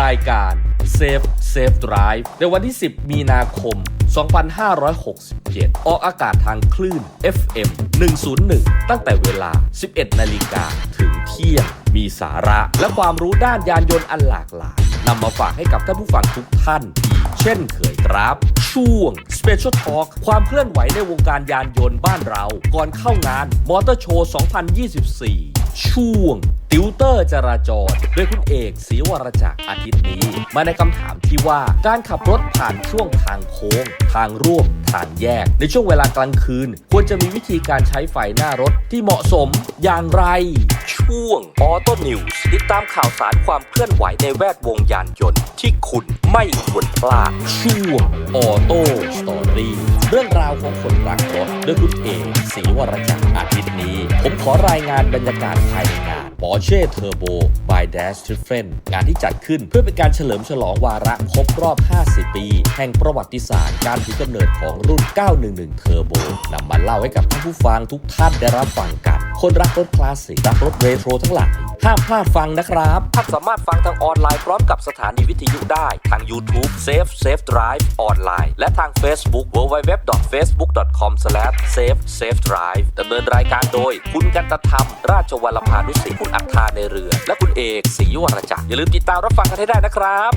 รายการ Safe Safe Drive ในวันที่ 10 มีนาคม 2567 ออกอากาศทางคลื่น FM 101 ตั้งแต่เวลา 11 นาฬิกาถึงเที่ยง มีสาระและความรู้ด้านยานยนต์อันหลากหลายนำมาฝากให้กับท่านผู้ฟังทุกท่านเช่นเคยครับ ช่วง Special Talk ความเคลื่อนไหวในวงการยานยนต์บ้านเรา ก่อนเข้างานมอเตอร์โชว์ 2024 ช่วง ติวเตอร์จราจรโดยคุณเอกศรีวรจักรอาทิตย์นี้ มาในคำถามที่ว่าการขับรถผ่านช่วงทางโค้ง ทางร่วมทางแยก ในช่วงเวลากลางคืน ควรจะมีวิธีการใช้ไฟหน้ารถที่เหมาะสมอย่างไร ช่วงออโต้นิวส์ติดตามข่าวสารความเคลื่อนไหวในแวดวงยานยนต์ ที่คุณไม่ควรพลาดช่วงออโต้สตอรี่เรื่องราวของคนรักรถโดยคุณเอกศรีวรจักรอาทิตย์นี้ ผมขอรายงานบรรยากาศภายในงาน Porsche Turbo by Dash t r i f f e n งานที่จัดขึ้นเพื่อเป็นการเฉลิมฉลองวาระครบรอบ 50 ปี แห่งประวัติศาสตร์การถือกำเนิดของรุ่น 911 Turbo นำมาเล่าให้กับท่านผู้ฟังทุกท่านได้รับฟังกัน คนรักรถคลาสสิกรักรถเรโทรทั้งหลายห้ามพลาดฟังนะครับ ท่านสามารถฟังทางออนไลน์พร้อมกับสถานีวิทยุได้ทาง YouTube Safe Safe Drive ออนไลน์ และทาง Facebook www.facebook.com/safe safe drive ดำเนินรายการโดย คุณกันตธรรม ราชวัลพานุสิทธิ์คุณอัฏฐาในเรือ และคุณเอกศรีวรจักรอย่าลืมติดตามรับฟังกันให้ได้นะครับ